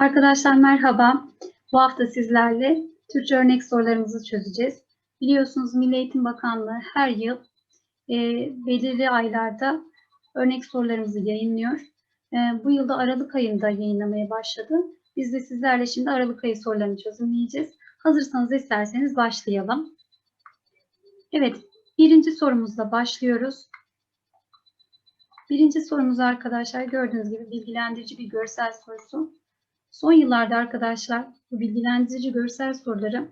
Arkadaşlar merhaba. Bu hafta sizlerle Türkçe örnek sorularımızı çözeceğiz. Biliyorsunuz Milli Eğitim Bakanlığı her yıl e, belirli aylarda örnek sorularımızı yayınlıyor. E, bu yılda Aralık ayında yayınlamaya başladı. Biz de sizlerle şimdi Aralık ayı sorularını çözümleyeceğiz. Hazırsanız isterseniz başlayalım. Evet, birinci sorumuzla başlıyoruz. Birinci sorumuz arkadaşlar gördüğünüz gibi bilgilendirici bir görsel sorusu. Son yıllarda arkadaşlar bu bilgilendirici görsel soruları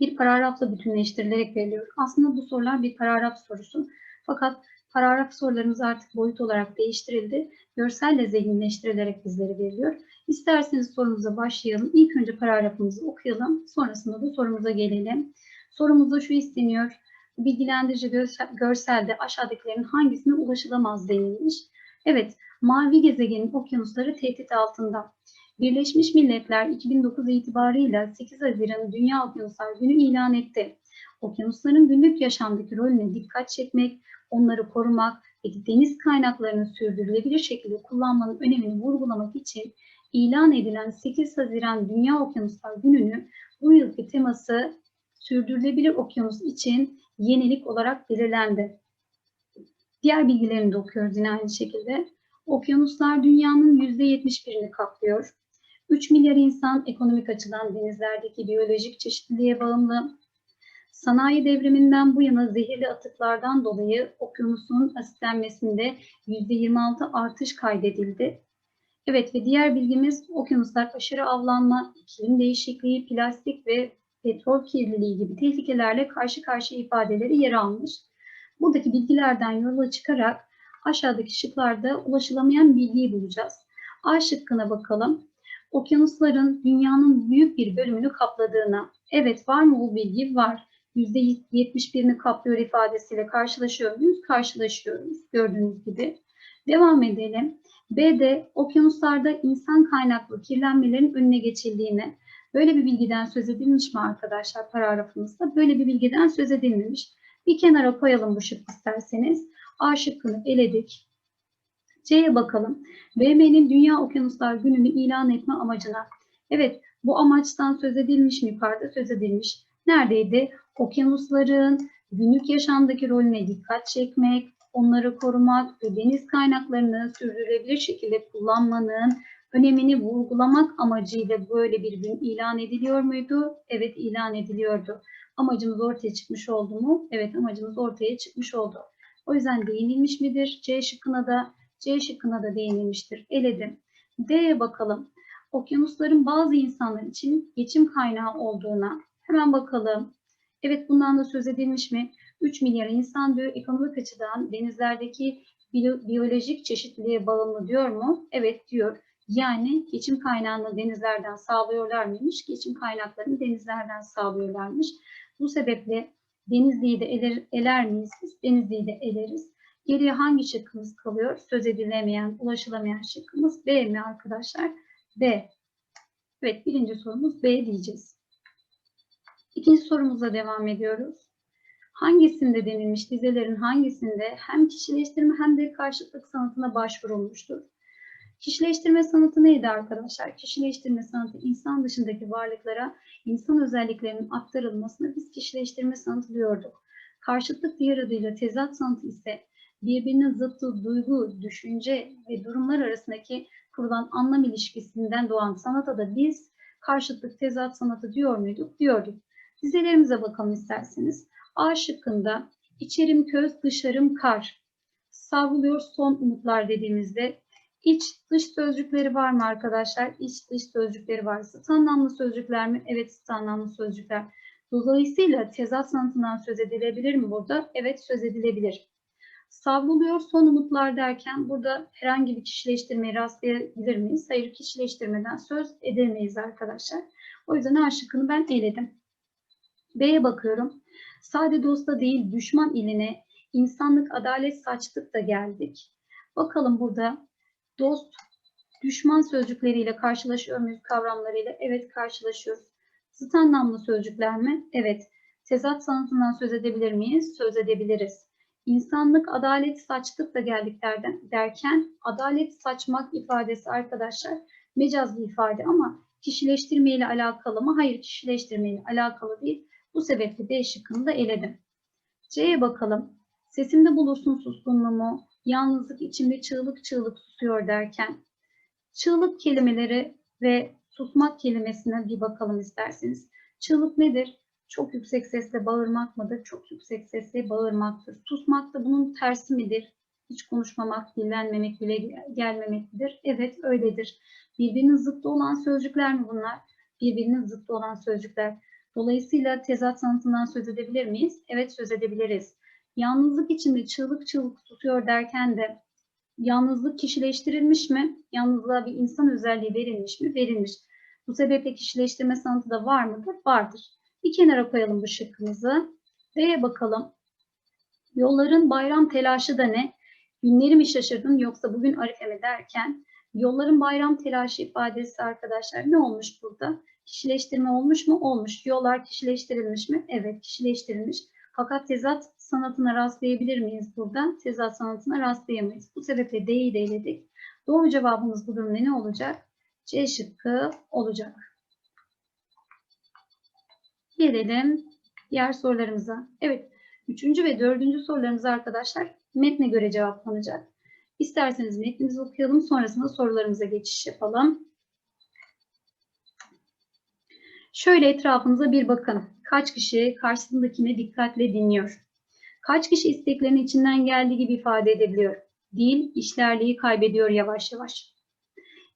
bir paragrafla bütünleştirilerek veriliyor. Aslında bu sorular bir paragraf sorusu. Fakat paragraf sorularımız artık boyut olarak değiştirildi. Görselle zenginleştirilerek bizlere veriliyor. İsterseniz sorumuza başlayalım. İlk önce paragrafımızı okuyalım. Sonrasında da sorumuza gelelim. Sorumuzda şu isteniyor. Bilgilendirici görselde aşağıdakilerin hangisine ulaşılamaz denilmiş. Evet, mavi gezegenin okyanusları tehdit altında. Birleşmiş Milletler 2009 itibarıyla 8 Haziran Dünya Okyanuslar Günü ilan etti. Okyanusların günlük yaşamdaki rolüne dikkat çekmek, onları korumak ve deniz kaynaklarını sürdürülebilir şekilde kullanmanın önemini vurgulamak için ilan edilen 8 Haziran Dünya Okyanuslar Günü'nü bu yılki teması sürdürülebilir okyanus için yenilik olarak belirlendi. Diğer bilgilerini de okuyoruz yine aynı şekilde. Okyanuslar dünyanın %71'ini kaplıyor. 3 milyar insan ekonomik açıdan denizlerdeki biyolojik çeşitliliğe bağımlı. Sanayi devriminden bu yana zehirli atıklardan dolayı okyanusun asitlenmesinde %26 artış kaydedildi. Evet ve diğer bilgimiz okyanuslar aşırı avlanma, iklim değişikliği, plastik ve petrol kirliliği gibi tehlikelerle karşı karşıya ifadeleri yer almış. Buradaki bilgilerden yola çıkarak aşağıdaki şıklarda ulaşılamayan bilgiyi bulacağız. A şıkkına bakalım. Okyanusların dünyanın büyük bir bölümünü kapladığına. Evet var mı bu bilgi? Var. %71'ini kaplıyor ifadesiyle karşılaşıyor muyuz? Karşılaşıyoruz gördüğünüz gibi. Devam edelim. B'de okyanuslarda insan kaynaklı kirlenmelerin önüne geçildiğine. Böyle bir bilgiden söz edilmiş mi arkadaşlar paragrafımızda? Böyle bir bilgiden söz edilmemiş. Bir kenara koyalım bu şık isterseniz. A şıkkını eledik. C'ye bakalım. BM'nin Dünya Okyanuslar Günü'nü ilan etme amacına. Evet bu amaçtan söz edilmiş mi yukarıda söz edilmiş. Neredeydi? Okyanusların günlük yaşamdaki rolüne dikkat çekmek, onları korumak ve deniz kaynaklarını sürdürülebilir şekilde kullanmanın önemini vurgulamak amacıyla böyle bir gün ilan ediliyor muydu? Evet ilan ediliyordu. Amacımız ortaya çıkmış oldu mu? Evet amacımız ortaya çıkmış oldu. O yüzden değinilmiş midir? C şıkkına da C şıkkına da değinilmiştir. Eledim. D'ye bakalım. Okyanusların bazı insanlar için geçim kaynağı olduğuna hemen bakalım. Evet bundan da söz edilmiş mi? 3 milyar insan diyor ekonomik açıdan denizlerdeki biyolojik çeşitliliğe bağımlı diyor mu? Evet diyor. Yani geçim kaynağını denizlerden sağlıyorlar mıymış? Geçim kaynaklarını denizlerden sağlıyorlarmış. Bu sebeple Denizli'yi de eler, eler miyiz? Denizli'yi de eleriz. Geriye hangi şıkkımız kalıyor? Söz edilemeyen, ulaşılamayan şıkkımız B mi arkadaşlar? B. Evet birinci sorumuz B diyeceğiz. İkinci sorumuza devam ediyoruz. Hangisinde denilmiş dizelerin hangisinde hem kişileştirme hem de karşıtlık sanatına başvurulmuştur? Kişileştirme sanatı neydi arkadaşlar? Kişileştirme sanatı insan dışındaki varlıklara insan özelliklerinin aktarılmasını biz kişileştirme sanatı diyorduk. Karşıtlık diğer adıyla tezat sanatı ise birbirinin zıttı duygu, düşünce ve durumlar arasındaki kurulan anlam ilişkisinden doğan sanata da biz karşıtlık tezat sanatı diyor muyduk? Diyorduk. Dizelerimize bakalım isterseniz. A şıkkında içerim köz, dışarım kar. Savruluyor son umutlar dediğimizde iç dış sözcükleri var mı arkadaşlar? İç dış sözcükleri var. Sıt sözcükler mi? Evet sıt sözcükler. Dolayısıyla tezat sanatından söz edilebilir mi burada? Evet söz edilebilir. Savruluyor son umutlar derken burada herhangi bir kişileştirmeye rastlayabilir miyiz? Hayır kişileştirmeden söz edemeyiz arkadaşlar. O yüzden A şıkkını ben eledim. B'ye bakıyorum. Sade dosta değil düşman iline insanlık adalet saçtık da geldik. Bakalım burada dost, düşman sözcükleriyle karşılaşıyor muyuz kavramlarıyla? Evet karşılaşıyoruz. Zıt anlamlı sözcükler mi? Evet. Tezat sanatından söz edebilir miyiz? Söz edebiliriz. İnsanlık adalet saçtık da geldik derken adalet saçmak ifadesi arkadaşlar Mecaz ifade ama kişileştirme ile alakalı mı? Hayır kişileştirme ile alakalı değil. Bu sebeple D şıkkını da eledim. C'ye bakalım. Sesimde bulursun suskunluğumu, yalnızlık içimde çığlık çığlık susuyor derken. Çığlık kelimeleri ve susmak kelimesine bir bakalım isterseniz. Çığlık nedir? Çok yüksek sesle bağırmak mıdır? Çok yüksek sesle bağırmaktır. Susmak da bunun tersi midir? Hiç konuşmamak, dinlenmemek bile gelmemek midir? Evet öyledir. Birbirinin zıttı olan sözcükler mi bunlar? Birbirinin zıttı olan sözcükler. Dolayısıyla tezat sanatından söz edebilir miyiz? Evet söz edebiliriz. Yalnızlık içinde çığlık çığlık tutuyor derken de yalnızlık kişileştirilmiş mi? Yalnızlığa bir insan özelliği verilmiş mi? Verilmiş. Bu sebeple kişileştirme sanatı da var mıdır? Vardır. Bir kenara koyalım bu şıkkımızı. D'ye bakalım. Yolların bayram telaşı da ne? Günleri mi şaşırdın yoksa bugün Arife mi derken yolların bayram telaşı ifadesi arkadaşlar ne olmuş burada? Kişileştirme olmuş mu? Olmuş. Yollar kişileştirilmiş mi? Evet kişileştirilmiş. Fakat tezat sanatına rastlayabilir miyiz burada? Tezat sanatına rastlayamayız. Bu sebeple D'yi de eledik. Doğru cevabımız bu durumda ne olacak? C şıkkı olacak. Gelelim diğer sorularımıza. Evet, üçüncü ve dördüncü sorularımız arkadaşlar metne göre cevaplanacak. İsterseniz metnimizi okuyalım, sonrasında sorularımıza geçiş yapalım. Şöyle etrafınıza bir bakın. Kaç kişi karşısındakine dikkatle dinliyor? Kaç kişi isteklerini içinden geldiği gibi ifade edebiliyor? Dil, işlerliği kaybediyor yavaş yavaş.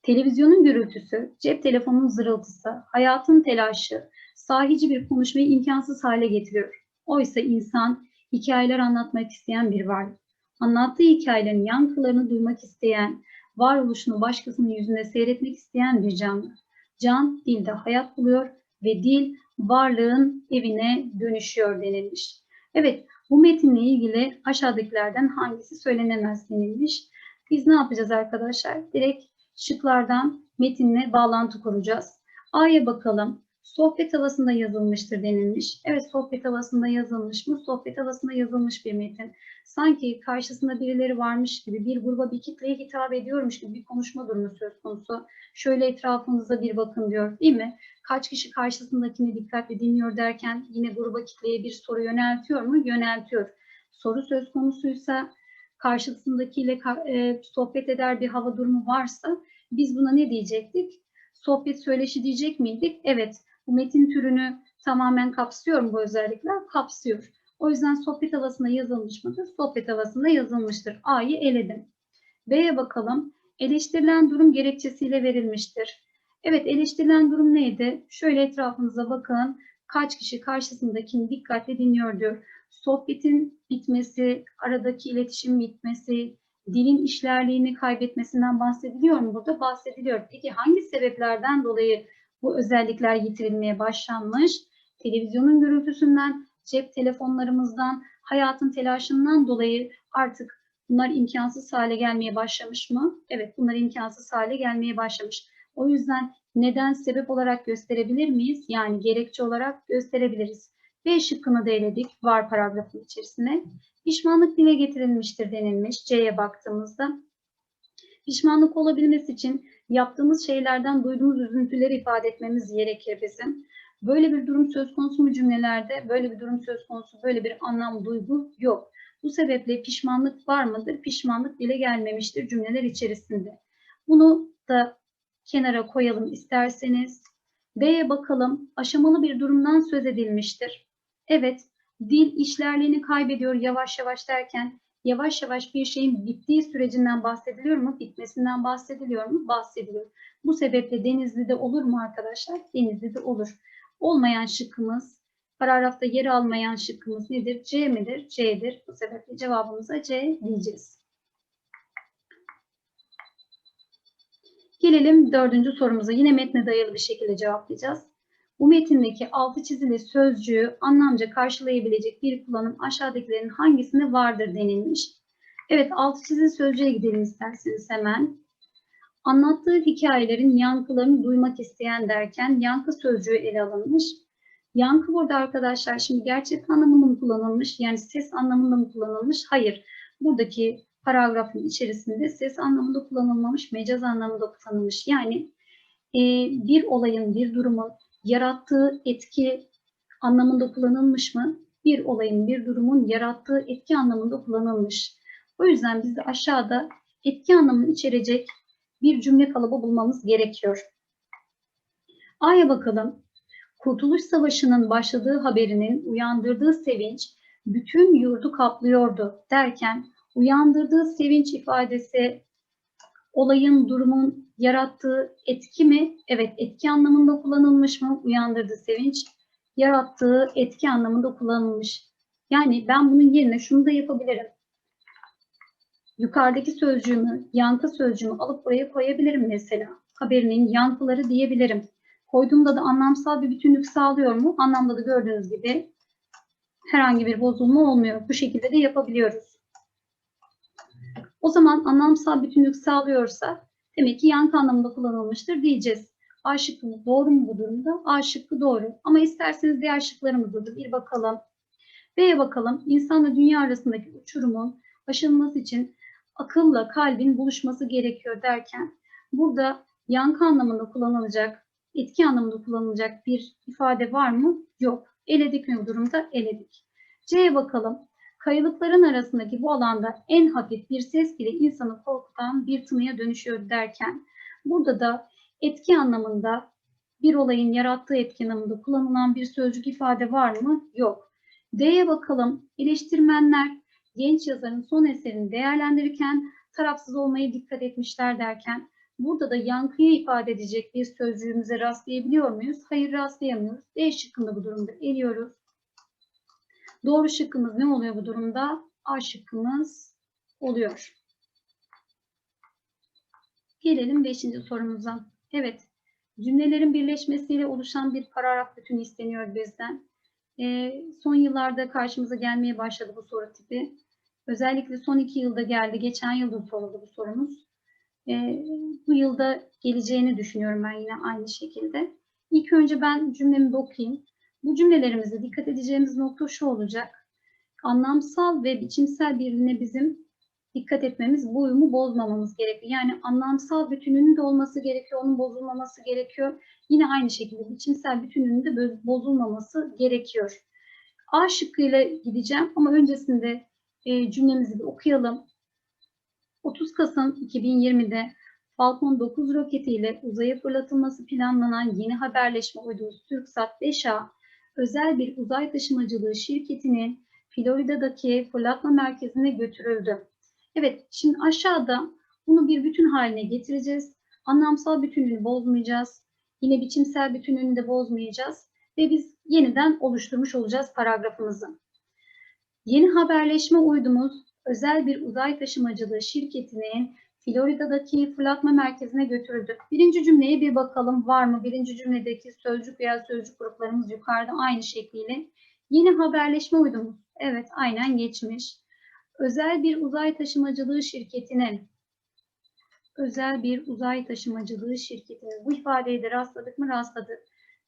Televizyonun gürültüsü, cep telefonunun zırıltısı, hayatın telaşı, sahici bir konuşmayı imkansız hale getiriyor. Oysa insan hikayeler anlatmak isteyen bir varlık. Anlattığı hikayelerin yankılarını duymak isteyen, varoluşunu başkasının yüzünde seyretmek isteyen bir canlı. Can dilde hayat buluyor ve dil varlığın evine dönüşüyor denilmiş. Evet bu metinle ilgili aşağıdakilerden hangisi söylenemez denilmiş. Biz ne yapacağız arkadaşlar? Direkt şıklardan metinle bağlantı kuracağız. A'ya bakalım. Sohbet havasında yazılmıştır denilmiş. Evet sohbet havasında yazılmış mı? Sohbet havasında yazılmış bir metin. Sanki karşısında birileri varmış gibi bir gruba bir kitleye hitap ediyormuş gibi bir konuşma durumu söz konusu. Şöyle etrafınıza bir bakın diyor değil mi? Kaç kişi karşısındakini dikkatli dinliyor derken yine gruba kitleye bir soru yöneltiyor mu? Yöneltiyor. Soru söz konusuysa karşısındakiyle e, sohbet eder bir hava durumu varsa biz buna ne diyecektik? Sohbet söyleşi diyecek miydik? Evet. Bu metin türünü tamamen kapsıyor mu bu özellikler? Kapsıyor. O yüzden sohbet havasında yazılmış mıdır? Sohbet havasında yazılmıştır. A'yı eledim. B'ye bakalım. Eleştirilen durum gerekçesiyle verilmiştir. Evet eleştirilen durum neydi? Şöyle etrafınıza bakın. Kaç kişi karşısındakini dikkatle dinliyor diyor. Sohbetin bitmesi, aradaki iletişim bitmesi, dilin işlerliğini kaybetmesinden bahsediliyor mu burada? Bahsediliyor. Peki hangi sebeplerden dolayı bu özellikler yitirilmeye başlanmış? Televizyonun gürültüsünden, cep telefonlarımızdan, hayatın telaşından dolayı artık bunlar imkansız hale gelmeye başlamış mı? Evet bunlar imkansız hale gelmeye başlamış. O yüzden neden sebep olarak gösterebilir miyiz? Yani gerekçe olarak gösterebiliriz. B şıkkını da eledik var paragrafın içerisine. Pişmanlık dile getirilmiştir denilmiş C'ye baktığımızda. Pişmanlık olabilmesi için yaptığımız şeylerden duyduğumuz üzüntüleri ifade etmemiz gerekir bizim. Böyle bir durum söz konusu mu cümlelerde? Böyle bir durum söz konusu, böyle bir anlam, duygu yok. Bu sebeple pişmanlık var mıdır? Pişmanlık dile gelmemiştir cümleler içerisinde. Bunu da kenara koyalım isterseniz. B'ye bakalım. Aşamalı bir durumdan söz edilmiştir. Evet, dil işlerliğini kaybediyor yavaş yavaş derken yavaş yavaş bir şeyin bittiği sürecinden bahsediliyor mu? Bitmesinden bahsediliyor mu? Bahsediliyor. Bu sebeple Denizli'de olur mu arkadaşlar? Denizli'de olur. Olmayan şıkkımız, paragrafta yer almayan şıkkımız nedir? C midir? C'dir. Bu sebeple cevabımıza C diyeceğiz. Gelelim dördüncü sorumuza. Yine metne dayalı bir şekilde cevaplayacağız. Bu metindeki altı çizili sözcüğü anlamca karşılayabilecek bir kullanım aşağıdakilerin hangisinde vardır denilmiş. Evet altı çizili sözcüğe gidelim isterseniz hemen. Anlattığı hikayelerin yankılarını duymak isteyen derken yankı sözcüğü ele alınmış. Yankı burada arkadaşlar şimdi gerçek anlamında mı kullanılmış yani ses anlamında mı kullanılmış? Hayır. Buradaki paragrafın içerisinde ses anlamında kullanılmamış, mecaz anlamında kullanılmış. Yani e, bir olayın, bir durumun yarattığı etki anlamında kullanılmış mı? Bir olayın, bir durumun yarattığı etki anlamında kullanılmış. O yüzden biz de aşağıda etki anlamını içerecek bir cümle kalıbı bulmamız gerekiyor. A'ya bakalım. Kurtuluş Savaşı'nın başladığı haberinin uyandırdığı sevinç bütün yurdu kaplıyordu derken uyandırdığı sevinç ifadesi olayın, durumun yarattığı etki mi? Evet, etki anlamında kullanılmış mı? Uyandırdığı sevinç, yarattığı etki anlamında kullanılmış. Yani ben bunun yerine şunu da yapabilirim. Yukarıdaki sözcüğümü, yankı sözcüğümü alıp buraya koyabilirim mesela. Haberinin yankıları diyebilirim. Koyduğumda da anlamsal bir bütünlük sağlıyor mu? Anlamda da gördüğünüz gibi herhangi bir bozulma olmuyor. Bu şekilde de yapabiliyoruz. O zaman anlamsal bütünlük sağlıyorsa demek ki yankı anlamında kullanılmıştır diyeceğiz. A şıkkı doğru mu bu durumda? A şıkkı doğru. Ama isterseniz diğer şıklarımızda da bir bakalım. B'ye bakalım. İnsanla dünya arasındaki uçurumun aşılması için akılla kalbin buluşması gerekiyor derken burada yankı anlamında kullanılacak, etki anlamında kullanılacak bir ifade var mı? Yok. Eledik mi bu durumda? Eledik. C'ye bakalım. Kayalıkların arasındaki bu alanda en hafif bir ses bile insanı korkutan bir tınıya dönüşüyor derken burada da etki anlamında bir olayın yarattığı etki anlamında kullanılan bir sözcük ifade var mı? Yok. D'ye bakalım. Eleştirmenler genç yazarın son eserini değerlendirirken tarafsız olmaya dikkat etmişler derken burada da yankıyı ifade edecek bir sözcüğümüze rastlayabiliyor muyuz? Hayır rastlayamıyoruz. D şıkkında bu durumda eliyoruz. Doğru şıkkımız ne oluyor bu durumda? A şıkkımız oluyor. Gelelim 5. sorumuza. Evet, cümlelerin birleşmesiyle oluşan bir paragraf bütünü isteniyor bizden. E, son yıllarda karşımıza gelmeye başladı bu soru tipi. Özellikle son iki yılda geldi. Geçen yılda soruldu bu sorumuz. E, bu yılda geleceğini düşünüyorum ben yine aynı şekilde. İlk önce ben cümlemi okuyayım. Bu cümlelerimizde dikkat edeceğimiz nokta şu olacak. Anlamsal ve biçimsel birbirine bizim dikkat etmemiz, bu uyumu bozmamamız gerekiyor. Yani anlamsal bütününün de olması gerekiyor, onun bozulmaması gerekiyor. Yine aynı şekilde biçimsel bütününün de bozulmaması gerekiyor. A şıkkıyla gideceğim ama öncesinde e, cümlemizi bir okuyalım. 30 Kasım 2020'de Falcon 9 roketiyle uzaya fırlatılması planlanan yeni haberleşme uydusu TürkSat 5A özel bir uzay taşımacılığı şirketinin Florida'daki fırlatma merkezine götürüldü. Evet, şimdi aşağıda bunu bir bütün haline getireceğiz. Anlamsal bütünlüğünü bozmayacağız. Yine biçimsel bütünlüğünü de bozmayacağız. Ve biz yeniden oluşturmuş olacağız paragrafımızı. Yeni haberleşme uydumuz özel bir uzay taşımacılığı şirketinin Florida'daki fırlatma merkezine götürüldü. Birinci cümleye bir bakalım var mı? Birinci cümledeki sözcük veya sözcük gruplarımız yukarıda aynı şekliyle. Yeni haberleşme uydumuz. Evet aynen geçmiş. Özel bir uzay taşımacılığı şirketinin özel bir uzay taşımacılığı şirketinin bu ifadeyi de rastladık mı rastladık.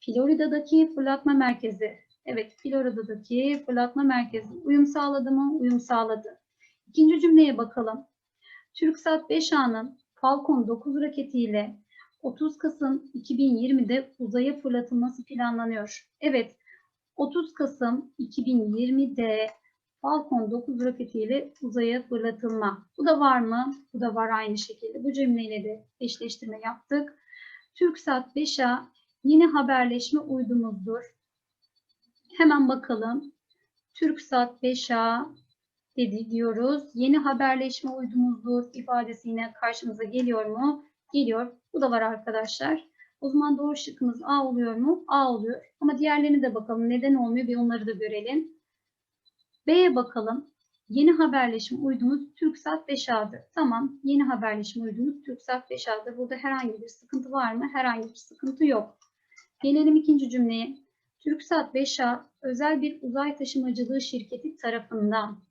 Florida'daki fırlatma merkezi. Evet Florida'daki fırlatma merkezi uyum sağladı mı? Uyum sağladı. İkinci cümleye bakalım. TürkSat 5A'nın Falcon 9 roketiyle 30 Kasım 2020'de uzaya fırlatılması planlanıyor. Evet, 30 Kasım 2020'de Falcon 9 roketiyle uzaya fırlatılma. Bu da var mı? Bu da var aynı şekilde. Bu cümleyle de eşleştirme yaptık. TürkSat 5A yeni haberleşme uydumuzdur. Hemen bakalım. TürkSat 5A dedi diyoruz. Yeni haberleşme uydumuzdur ifadesi yine karşımıza geliyor mu? Geliyor. Bu da var arkadaşlar. O zaman doğru şıkkımız A oluyor mu? A oluyor. Ama diğerlerine de bakalım. Neden olmuyor? Bir onları da görelim. B'ye bakalım. Yeni haberleşme uydumuz TürkSat 5A'dır. Tamam. Yeni haberleşme uydumuz TürkSat 5A'dır. Burada herhangi bir sıkıntı var mı? Herhangi bir sıkıntı yok. Gelelim ikinci cümleye. TürkSat 5A özel bir uzay taşımacılığı şirketi tarafından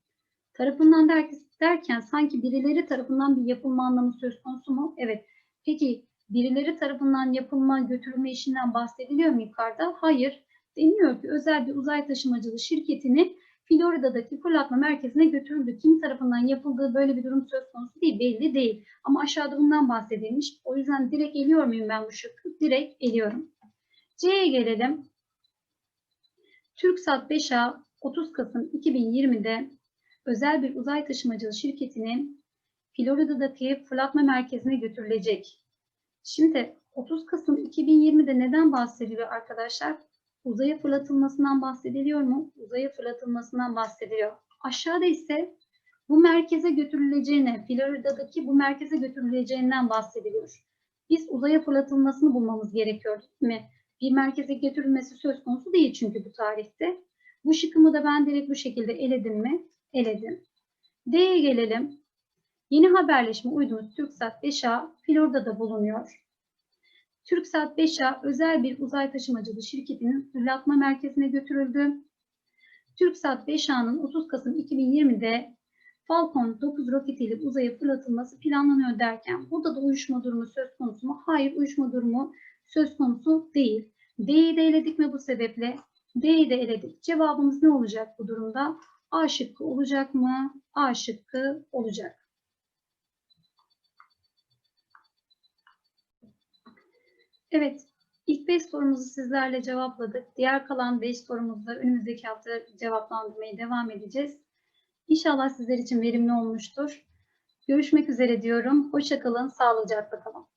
tarafından der, derken sanki birileri tarafından bir yapılma anlamı söz konusu mu? Evet. Peki birileri tarafından yapılma, götürülme işinden bahsediliyor mu yukarıda? Hayır. Deniliyor ki özel bir uzay taşımacılığı şirketini Florida'daki fırlatma merkezine götürüldü. Kim tarafından yapıldığı böyle bir durum söz konusu değil, belli değil. Ama aşağıda bundan bahsedilmiş. O yüzden direkt eliyor muyum ben bu şıkkı? Direkt eliyorum. C'ye gelelim. TürkSat 5A 30 Kasım 2020'de özel bir uzay taşımacılığı şirketinin Florida'daki fırlatma merkezine götürülecek. Şimdi 30 Kasım 2020'de neden bahsediliyor arkadaşlar? Uzaya fırlatılmasından bahsediliyor mu? Uzaya fırlatılmasından bahsediliyor. Aşağıda ise bu merkeze götürüleceğine, Florida'daki bu merkeze götürüleceğinden bahsediliyor. Biz uzaya fırlatılmasını bulmamız gerekiyor değil mi? Bir merkeze götürülmesi söz konusu değil çünkü bu tarihte. Bu şıkkımı da ben direkt bu şekilde eledim mi? Eledim. D'ye gelelim. Yeni haberleşme uydumuz TürkSat 5A Florida'da bulunuyor. TürkSat 5A özel bir uzay taşımacılığı şirketinin fırlatma merkezine götürüldü. TürkSat 5A'nın 30 Kasım 2020'de Falcon 9 roketiyle uzaya fırlatılması planlanıyor derken burada da uyuşma durumu söz konusu mu? Hayır uyuşma durumu söz konusu değil. D'yi de eledik mi bu sebeple? D'yi de eledik. Cevabımız ne olacak bu durumda? A şıkkı olacak mı? A şıkkı olacak. Evet, ilk 5 sorumuzu sizlerle cevapladık. Diğer kalan 5 sorumuzda önümüzdeki hafta cevaplandırmaya devam edeceğiz. İnşallah sizler için verimli olmuştur. Görüşmek üzere diyorum. Hoşçakalın, sağlıcakla kalın.